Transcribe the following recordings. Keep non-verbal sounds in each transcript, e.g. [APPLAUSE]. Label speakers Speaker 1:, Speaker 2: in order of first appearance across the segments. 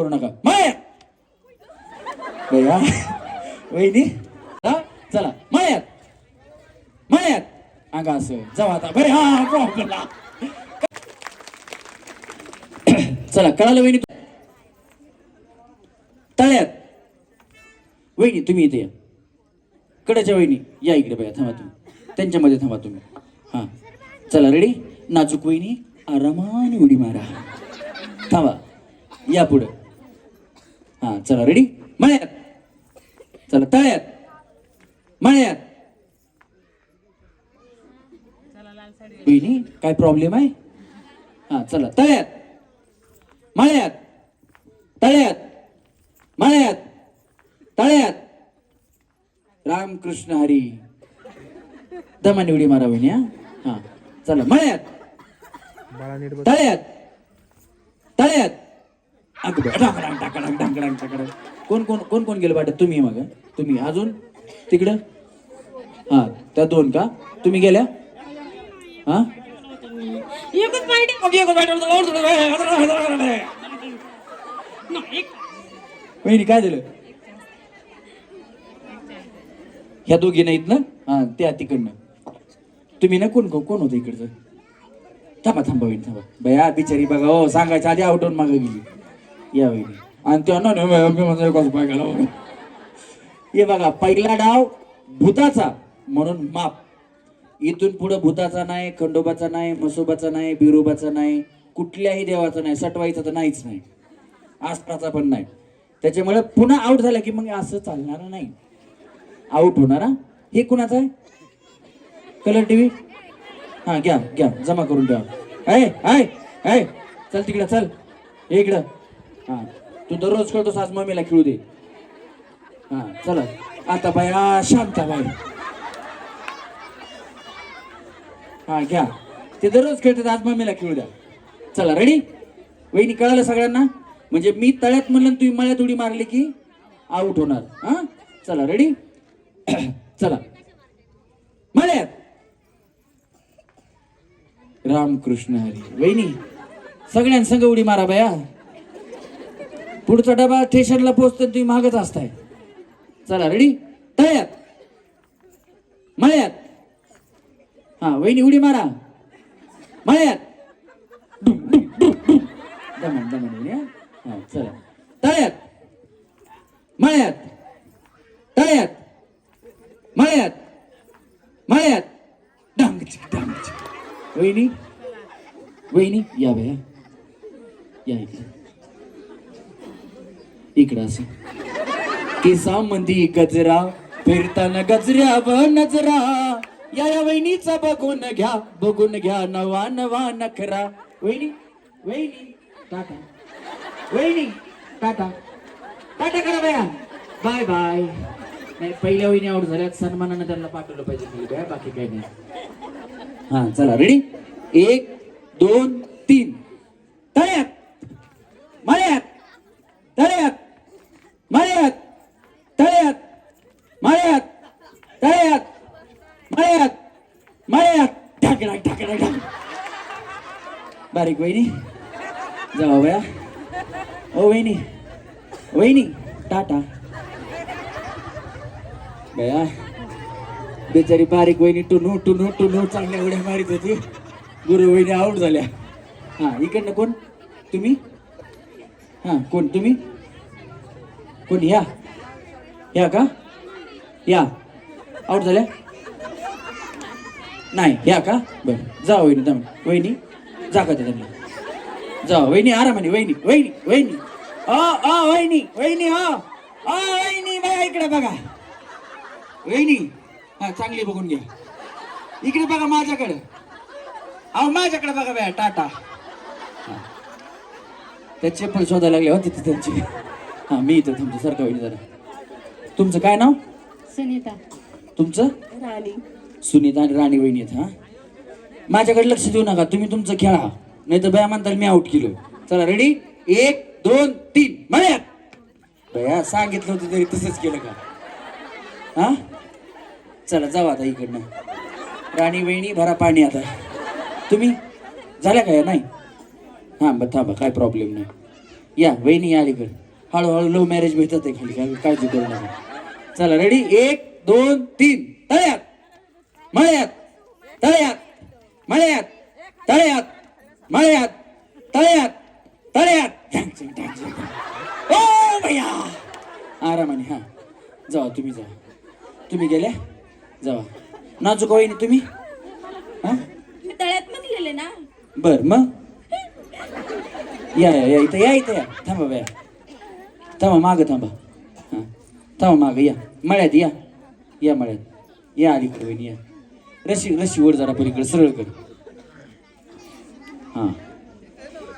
Speaker 1: करू नका. माया! वहिनी हा चला. मायात मायात अंगा असं. जाऊ आता. बरे हा प्रॉब्लेम चला कळालं वहिनी? तळ्यात वहिनी तुम्ही इथे या. कडेच्या वहिनी या इकडे बघा थांबा तुम्ही. त्यांच्यामध्ये थांबा तुम्ही. हां. चला रेडी नाजूक वहिनी आरामाने उडी मारा. थांबा. या पुढं. हां चला रेडी मळ्यात. चला तळ्यात. मळ्यात. काय प्रॉब्लेम आहे? हां चला तळ्यात. मळ्यात. तळ्यात. मळ्यात. तळ्यात. रामकृष्ण हरी. दमाने उडी मारा हा. हा चला मळ्यात. तळ्यात. तळ्यात. कोण कोण कोण कोण गेलं वाटत? तुम्ही मग तुम्ही अजून? तिकडं? हा त्या दोन का? तुम्ही गेल्या? हा? काय झालं? ह्या दोघी नाहीत ना? हा त्या तिकडनं. तुम्ही ना कोण कोण कोण होतं इकडचं? थांबा थांबा थांबा. बया बिचारी बघा हो सांगायच्या आधी आउटवून मागे गेली. या आणि त्यांना ना मी पाय गेला हे बघा पहिला डाव भूताचा म्हणून माप. इथून पुढं भूताचा नाही खंडोबाचा नाही मसोबाचा नाही बिरोबाचा नाही कुठल्याही देवाचा नाही सटवाईचा तर नाहीच नाही. आस्त्राचा पण नाही. त्याच्यामुळे पुन्हा आऊट झाला की मग असं चालणार नाही. आऊट होणार हे? कुणाचं आहे? कलर टीव्ही हा घ्या घ्या जमा करून ठेवा. आहे ऐ ऐ चल तिकडं चल. इकडं. हा. तू दररोज करतोस आज मम्मीला खेळू दे. हा चला. आता बाया शांता बाई. हा घ्या. ते दररोज खेळतात आज मम्मीला खेळू द्या. चला रेडी वहिनी कळालं सगळ्यांना? म्हणजे मी तळ्यात म्हणलं तुम्ही मळ्यात उडी मारली की आउट होणार. हा? चला रेडी [CLEARS THROAT] चला. मळ्यात. रामकृष्ण हरी. वहिनी सगळ्यांसंग उडी मारा बया. पुढचा डबा स्टेशनला पोहोचतो तुम्ही मागच असताय. चला रेडी तळ्यात. मळ्यात. हा वहिनी उडी मारा. मळ्यात. डुम, डुम, दमन दमन हा? चला. तळ्यात. मळ्यात. तळ्यात. मळ्यात. मळ्यात. डांगची डांगची वहिनी वहिनी या बया या इकडे. इकडं असं. केसामंदी गजरा फिरताना गजऱ्या व नजरा. या या वहिनीचा बघून घ्या बघून घ्या नवा नवा नखरा. वहिनी वहिनी टाटा. वहिनी टाटा. टाटा करा बया. Bye bye. नाही पहिल्या वहिनी आउट झाल्यात सन्मानानं त्यांना पाठवलं पाहिजे बाकी काही नाही. हा चला रेडी एक दोन तीन. तळ्यात. मळ्यात. तळ्यात मळ्यात तळ्यात मळ्यात तळ्यात मळ्यात मळ्यात. ढाकडा ढाकडा ढाक बारीक वहिनी. जावा बया. ओ वहिनी वहिनी टाटा. बया बेचारी बारीक वहिनी टुनू टुनू टुनू चांगल्या उड्या मारित होती. गुरु वहिनी आऊट झाल्या. हां इकडनं कोण? तुम्ही? हां कोण तुम्ही? कोण या? या का? या. आउट झाल्या? नाही या का? बरं. जा वहिनी दम वहिनी जा का त्यांना जा वहिनी आरामाने वहिनी वहिनी वहिनी. अ अ वहिनी वहिनी हा. अ वहिनी बघा इकडे बघा. वहिनी हां चांगली बघून घ्या. इकडे बघा माझ्याकडे. अहो माझ्याकडे बघा बया टाटा. त्या चप्पल शोधायला लागले हो तिथे त्यांची. हा मी इथं तुमचं सारखं वहिनी जरा. तुमचं काय नाव?
Speaker 2: सुनीता.
Speaker 1: तुमचं?
Speaker 2: राणी.
Speaker 1: सुनीता आणि राणी वहिनी आहेत हा? माझ्याकडे लक्ष देऊ नका तुम्ही तुमचं खेळा. नाही तर बया म्हणताल मी आउट केलं चला रेडी एक दोन तीन. मळ्यात! बया सांगितलं होतं तरी तसंच केलं का? हा? चला जाऊ आता इकडनं. राणी वहिनी भरा पाणी आता. तुम्ही? झाल्या का या? नाही. हां बरं थांबा काय प्रॉब्लेम नाही. या वहिनी या अलीकडे हळूहळू लव्ह मॅरेज भेटत आहे खाली काय काळजी करू नका. चला रेडी एक दोन तीन. तळ्यात. मळ्यात. तळ्यात. मळ्यात. तळ्यात. मळ्यात. तळ्यात. तळ्यात. ओ भैया. आरामाने हा. जावा तुम्ही जावा. तुम्ही गेल्या जावा. नाजूक वहिनी तुम्ही? हा?
Speaker 2: तळ्यात म्हणलेले ना?
Speaker 1: बर मग? या या या इथं या इथं या. थांबा बाया. थांबा मागं थांबा. हां. थांबा मागं या. मळ्यात या. या मळ्यात. या अलीकडे बहिणी या. रशी रशी वर जरा पलीकडे सरळ कर. हां.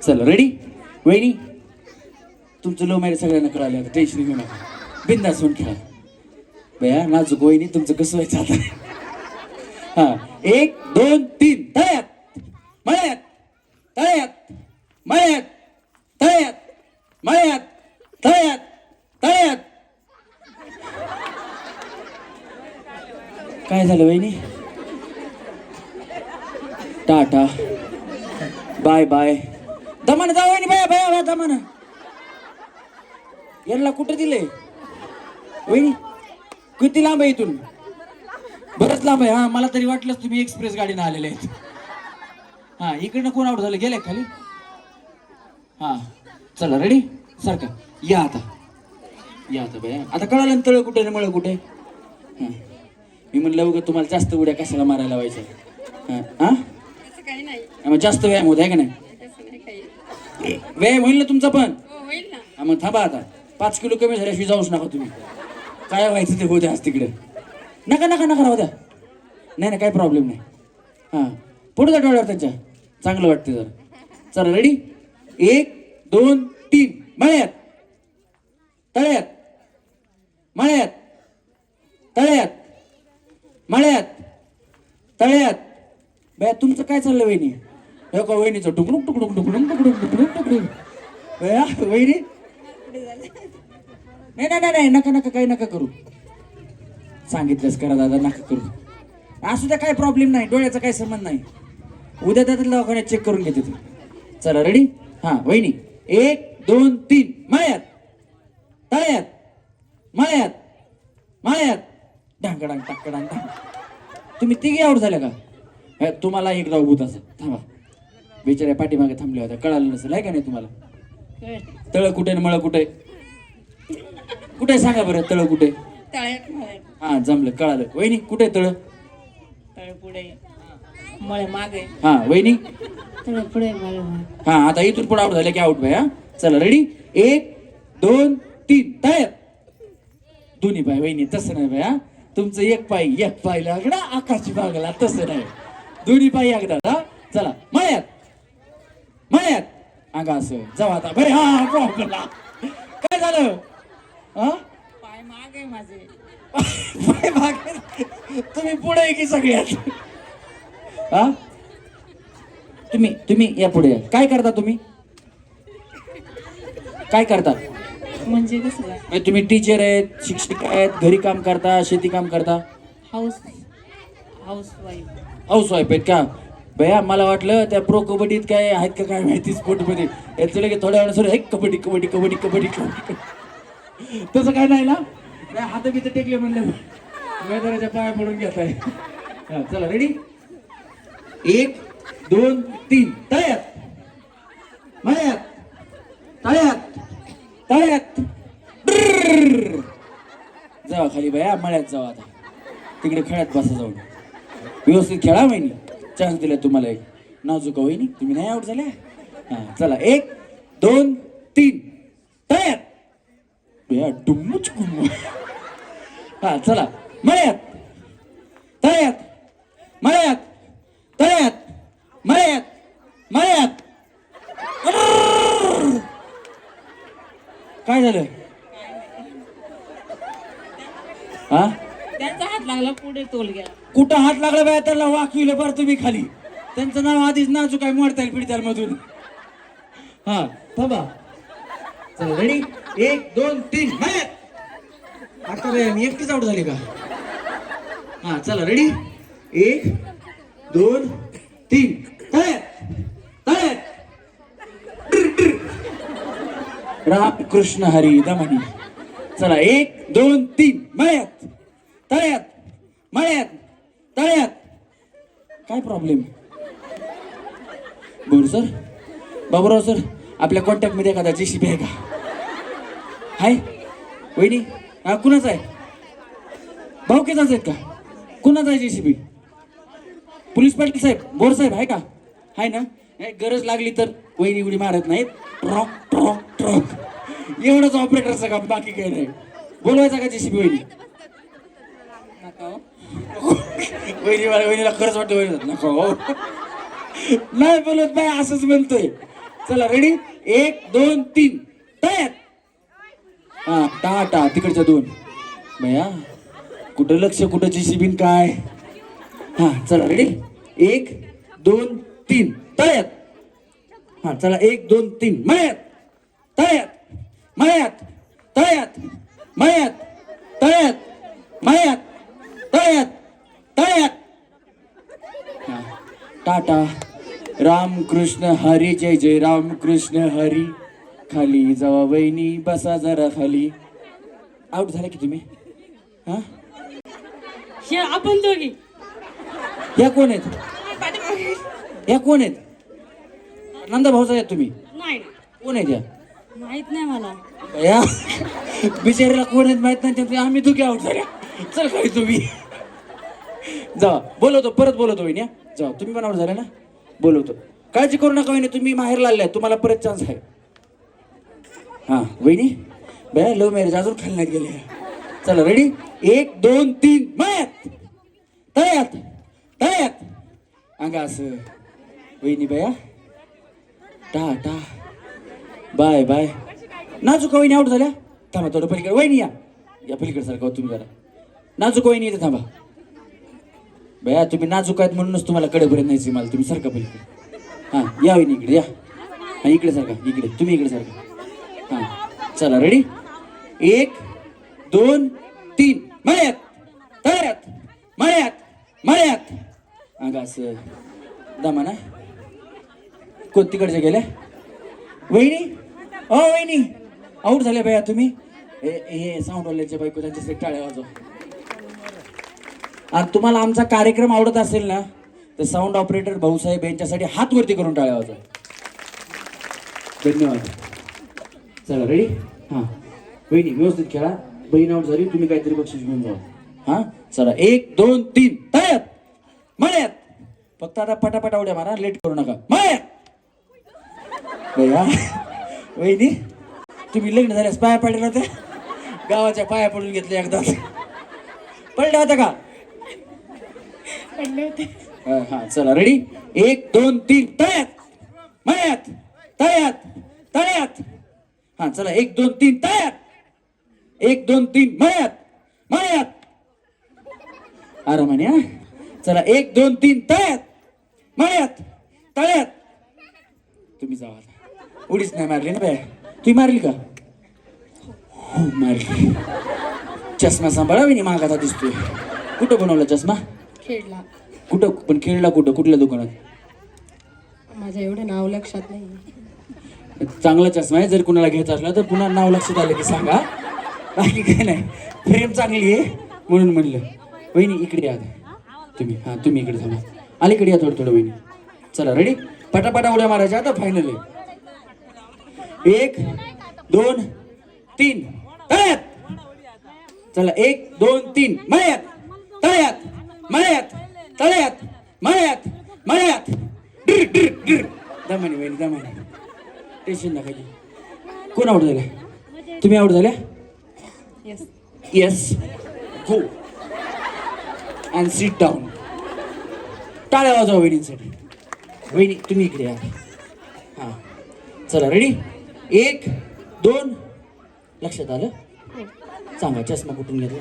Speaker 1: चला रेडी वहिनी? तुमचं लो मॅरेज सगळ्यांना कळालं आता टेन्शन घेऊ नका. बिंदास होऊन खेळा. बया नाजूक वहिनी तुमचं कसं व्हायचं आता? हां. एक दोन तीन. तळ्यात. मळ्यात. तळ्यात. मळ्यात. तळ्यात मळ्यात तळ्यात तळ्यात. काय झालं वहिनी? टाटा. Bye bye. दमन जा वहिनी बाय बाय बाय दमान. यांना कुठे दिले वहिनी किती लांब आहे इथून? बरंच लांब आहे. हा मला तरी वाटलंच तुम्ही एक्सप्रेस गाडीनं आलेले आहेत. हा इकडनं कोण आउट झालं? गेले खाली? हा. चला रेडी सारखा. या आता. या आता बाया आता कळालं ना तळ कुठे मळ कुठे? हा. मी म्हणलं उगा तुम्हाला जास्त उड्या कशाला मारायला लावायच्या? हा. हा?
Speaker 2: असं काही नाही.
Speaker 1: मग जास्त व्यायाम होत आहे का नाही? व्यायाम होईल ना तुमचा पण?
Speaker 2: हो
Speaker 1: हा मग थांबा आता. पाच किलो कमी झाल्याशिवाय जाऊच नका तुम्ही. काय व्हायचं ते होऊ द्या आज तिकडे. नका नका नका राहू द्या. नाही नाही काही प्रॉब्लेम नाही. हां. पुढे जा डोळ्यावर त्याच्या. चांगलं वाटतं जरा. चला रेडी एक दोन तीन. मळ्यात. तळ्यात. मळ्यात. तळ्यात. मळ्यात. तळ्यात. बया तुमचं काय चाललं वहिनी? हे का वहिनीचं टुकडुक टुकडुक टुकडुक टुकडुक टुकडुक टुकडुक बया वहिनी? नाही नाही नाही नाही नका नका काही नका करू. सांगितलंच करा दादा नका करू. असू द्या काय प्रॉब्लेम नाही डोळ्याचा काही संबंध नाही. उद्या दादा दवाखान्यात चेक करून घेते तू. चला रेडी हा वहिनी. एक दोन तीन. मळ्यात तळ्यात. मळ्यात मळ्यात ढांकडांग टाकडांग ढांग. तुम्ही तिघे आउट झाल्या का? तुम्हाला एक डाव भूत असं थांबा. बिचाऱ्या पाठीमागे थांबल्या होत्या. कळालं नसेल आहे का नाही तुम्हाला? तळ कुठे मळ कुठे? कुठे सांगा बरं तळ कुठे? हा जमलं. कळालं. वहिनी कुठे तळ?
Speaker 2: तळ पुढे मळे मागे.
Speaker 1: हा वहिनी?
Speaker 2: पुढे मळे मागे.
Speaker 1: हा आता इथून पुढे आउट झाले की आउट भाई हा? चला रेडी एक दोन तीन तळ्यात दोन्ही पाय वहिनी तसं नाही भाई हा? तुमचं एक पाय एक पाय लागला आकाशी बागला तसं नाही. दोन्ही पाय एकदा हा? चला मळ्यात. मळ्यात. अंगा असं जाऊ आता. बरे हा. काय झालं? हा?
Speaker 2: पाय मागे माझे.
Speaker 1: पाय मागे. तुम्ही पुढे की सगळ्यात? हा तुम्ही तुम्ही या पुढे. काय करता तुम्ही? काय करता?
Speaker 2: म्हणजे कसं
Speaker 1: म्हणजे तुम्ही टीचर आहेत शिक्षक आहेत घरी काम करता शेती काम करता?
Speaker 2: House housewife
Speaker 1: housewife आहेत का? भैया मला वाटलं त्या प्रो कबड्डीत काय आहेत का काय माहिती स्पोर्टमध्ये याचं लगे थोड्या वेळा सर कबड्डी कबड्डी कबड्डी कबड्डी कबड्डी तसं काय नाही ना? काय हात बित टेकले म्हणलं. मैदानाच्या पाया पडून घेत आहे हा, चला रेडी एक दोन तीन. तळ्यात. मळ्यात. तळ्यात. तळ्यात. जावा खाली बाया मळ्यात जावा आता. तिकडे खेळत बसा जाऊन. व्यवस्थित खेळा वहिनी. चान्स दिला तुम्हाला एक. नाजूक वहिनी. तुम्ही नाही आउट झाल्या हां चला. एक दोन तीन. तयार बेया डुम्मुच गुम्मू हा चला. मळ्यात. तळ्यात. मळ्यात. मळ्यात मळ्यात. काय झालं हा
Speaker 2: त्यांचा हात लागला पुढे तोल गेला
Speaker 1: कुठं हात लागला बाय त्याला वाकविलं बरं तुम्ही खाली त्यांचं नाव आधीच नाजूक काय मोडता येईल पिढी मधून हा थांबा चला रेडी एक दोन तीन मळ्यात आता रे मी एकटीच आउट झाली का हा चला रेडी एक दोन तीन तळ्यात तळ्यात राम कृष्ण हरी दमनी. चला एक दोन तीन. मळ्यात. तळ्यात. मळ्यात. तळ्यात. काय problem Bore sir Baburao sir आपल्या कॉन्टॅक्टमध्ये एखादा जेसीबी आहे का? हाय. वहिनी. हा कुणाचा आहे? भाऊकेचाच आहेत का? कुणाचा आहे जेसीबी पोलीस पाटील साहेब. बोर साहेब आहे का? आहे ना? गरज लागली तर वहिनी उडी मारत नाहीत. ट्रॉक ट्रॉक ट्रॉक. एवढंच ऑपरेटरचं काम बाकी काही नाही. बोलवायचा का जेसीबी वहिनी?
Speaker 2: नका हो.
Speaker 1: वहिनी वहिनीला खरंच वाटतं वहिनी नको हो. नाही बोलत नाही असंच म्हणतोय. चला रेडी एक दोन तीन. तयार. हा टाटा तिकडच्या दोन. भया कुठं लक्ष कुठं जेसीबीन काय? हा चला रेडी एक दोन तीन. तळ्यात. हा चला एक दोन तीन. मळ्यात. तळ्यात. मळ्यात. तळ्यात. मळ्यात. तळ्यात. मळ्यात. तळ्यात. तळ्यात. टाटा. रामकृष्ण हरी जय जय. रामकृष्ण हरी. खाली जावा वहिनी बसा जरा खाली. आउट झाले की तुम्ही? हा?
Speaker 2: हे आपण दोघी.
Speaker 1: या कोण आहेत? या कोण आहेत? नंदा भाऊचा आहेत तुम्ही?
Speaker 2: नाही
Speaker 1: कोण आहेत या?
Speaker 2: माहीत नाही मला.
Speaker 1: या? बिचारीला कोण आहेत माहीत नाही त्यामुळे आम्ही दुखी आहोत झाल्या चल काय तुम्ही. जा बोलवतो परत बोलवतो वहिनी हा. जा तुम्ही पण आउट झाले ना? बोलवतो. काळजी करू नका वहिनी तुम्ही माहेर लागलाय तुम्हाला परत चान्स आहे. हा वहिनी बया लव्ह मॅरेज अजून खालण्यात गेले. चला रेडी एक दोन तीन मळ्यात तळ्यात! तळ्यात! अंगा असं. वहिनी बया टा टा। Bye bye. नाजूक वहिनी आउट झाल्या? थांबा थोडं पलीकडे. वहिनी या या पलीकडे सारखं हो तुम्ही जरा. नाजूक वहिनी इथे थांबा. बया तुम्ही नाजूक आहेत म्हणूनच तुम्हाला कडेपर्यंत न्यायची मला. तुम्ही सारखा पलीकडे. हां या वहिनी इकडे या. हां इकडे सारखा इकडे. तुम्ही इकडे सारखा. हां चला रेडी एक दोन तीन. मळ्यात तळ्यात मळ्यात मळ्यात. अंगा असं दमा ना कोण तिकडचे गेल्या वहिनी? अ वहिनी. आऊट झाले भैया तुम्ही. हे साऊंड साऊंडवाल्याच्या बायको त्यांच्यासाठी टाळ्या वाजव. आणि तुम्हाला आमचा कार्यक्रम आवडत असेल ना तर साऊंड ऑपरेटर भाऊसाहेब यांच्यासाठी हात वरती करून टाळ्या वाजव. धन्यवाद. चला रेडी हां. बहिणी व्यवस्थित खेळा. बहीण आऊट झाली तुम्ही काहीतरी बक्षीस घेऊन जा हां? चला एक दोन तीन. तळ्यात मळ्यात! फक्त आता पटापटा उड्या मारा लेट करू नका. मळ्यात! वहिनी तुम्ही लग्न झाल्यास पाया पडले होते गावाच्या पाया पडून घेतले एकदा पडले होते का
Speaker 2: पडले होते
Speaker 1: हा चला रेडी एक दोन तीन तळ्यात. मळ्यात. तळ्यात. तळ्यात. हा चला एक दोन तीन तळ्यात. एक दोन तीन मळ्यात. मळ्यात. आरामाने हा चला एक दोन तीन तळ्यात. मळ्यात. तळ्यात. तुम्ही जावा. उडीच नाही मारली ना बाय तुम्ही मारली का? हो मारली. चष्मा सांभाळावी नाही मागाचा दिसतोय. कुठं बनवला चष्मा?
Speaker 2: खेळला.
Speaker 1: कुठं? पण खेळला कुठं? कुठल्या दुकानात?
Speaker 2: माझं एवढं नाव लक्षात नाही.
Speaker 1: चांगला चष्मा आहे. जर कुणाला घ्यायचा असला तर पुन्हा नाव लक्षात आलं की सांगा. बाकी काय नाही फ्रेम चांगली आहे म्हणून म्हणलं. वहिनी इकडे या आता. तुम्ही हां तुम्ही इकडे थांबा. अलीकडे या थोडं थोडं वहिनी. चला रेडी पटापटा उड्या मारायच्या आता फायनल आहे. एक दोन तीन. तळ्यात. चला एक दोन तीन. मळ्यात. तळ्यात. मळ्यात. तळ्यात. मळ्यात. मळ्यात. डिर डिर डिर. दमाने वहिनी दमाने. टेन्शन नका घेऊ. कोण आउट झाल्या तुम्ही आउट झाल्या?
Speaker 2: Yes
Speaker 1: yes go and sit down टाळ्या वाजवा वहिनींसाठी. वहिनी तुम्ही इकडे या. हां. चला रेडी एक दोन. लक्षात आलं? सांगा चष्मा कुठून घेतला?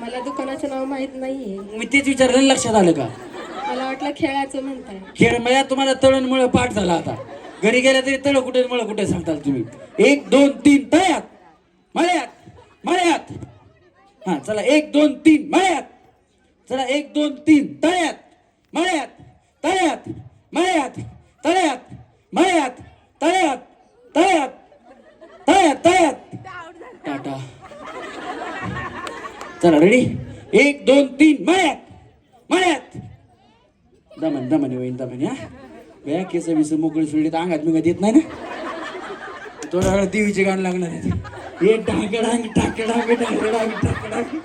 Speaker 2: मला दुकानाचं नाव माहीत नाहीये.
Speaker 1: मी तेच विचारलं लक्षात आलं का?
Speaker 2: मला वाटलं खेळाचं म्हणताय.
Speaker 1: खेळ मया तुम्हाला तळणमुळे पाठ झाला आता. घरी गेल्या तरी तळ कुठे मळ कुठे सांगताल तुम्ही? एक दोन तीन तळ्यात. मळ्यात मळ्यात. हा चला एक दोन तीन मळ्यात. चला एक दोन तीन तळ्यात. मळ्यात तळ्यात मळ्यात तळ्यात मळ्यात. तळ्यात तळ्यात तळ्यात तळ्यात. टाटा. चला रेडी एक दोन तीन मळ्यात मळ्यात. दमन दमन होईन दमन हा? वेळा केस विस मोकळी सोडली तर अंगात बिंगात येत नाही ना? थोडा वेळ देवीचे गाणं लागणार आहे. हे डांग डांग टाक डांग डांग डांग टाक डांग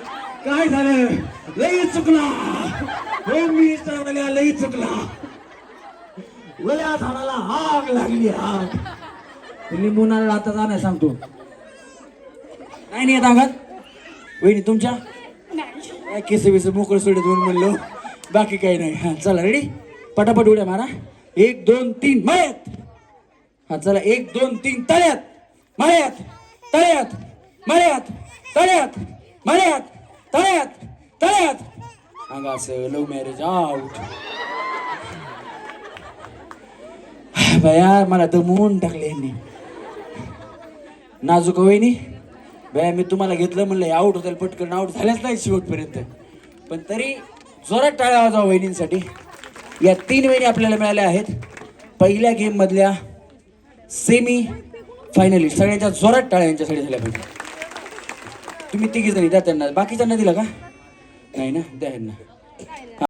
Speaker 1: काय झालं? लई चुकला. हो मी लई चुकला. वया झाडाला आग लागली आग. लिंबूनाला आता जाणार सांगतो. नाही नाही अंगात वहिनी तुमच्या? काय केस बिस मोकळ सोडत म्हणून म्हणलो. बाकी काही नाही. हा चला रेडी पटापट उड्या मारा. एक दोन तीन मळ्यात हा चला एक दोन तीन तळ्यात. मळ्यात तळ्यात. मळ्यात तळ्यात. मळ्यात तळ्यात. तळ्यात. अंगा असं लव्ह मॅरेज आउट बया मला दमवून टाकले यांनी नाजूक वहिनी बया मी तुम्हाला घेतलं म्हणलं आउट होतील पटकन आउट झाल्याच नाही शेवटपर्यंत पण तरी जोरात टाळ्या वाजवा वहिनींसाठी या तीन वहिनी आपल्याला मिळाल्या आहेत पहिल्या गेममधल्या सेमी फायनली सगळ्यांच्या जोरात टाळ्या यांच्यासाठी झाल्या पाहिजे तुम्ही तिघी जणी द्या त्यांना बाकीच्यांना दिला का नाही ना द्या यांना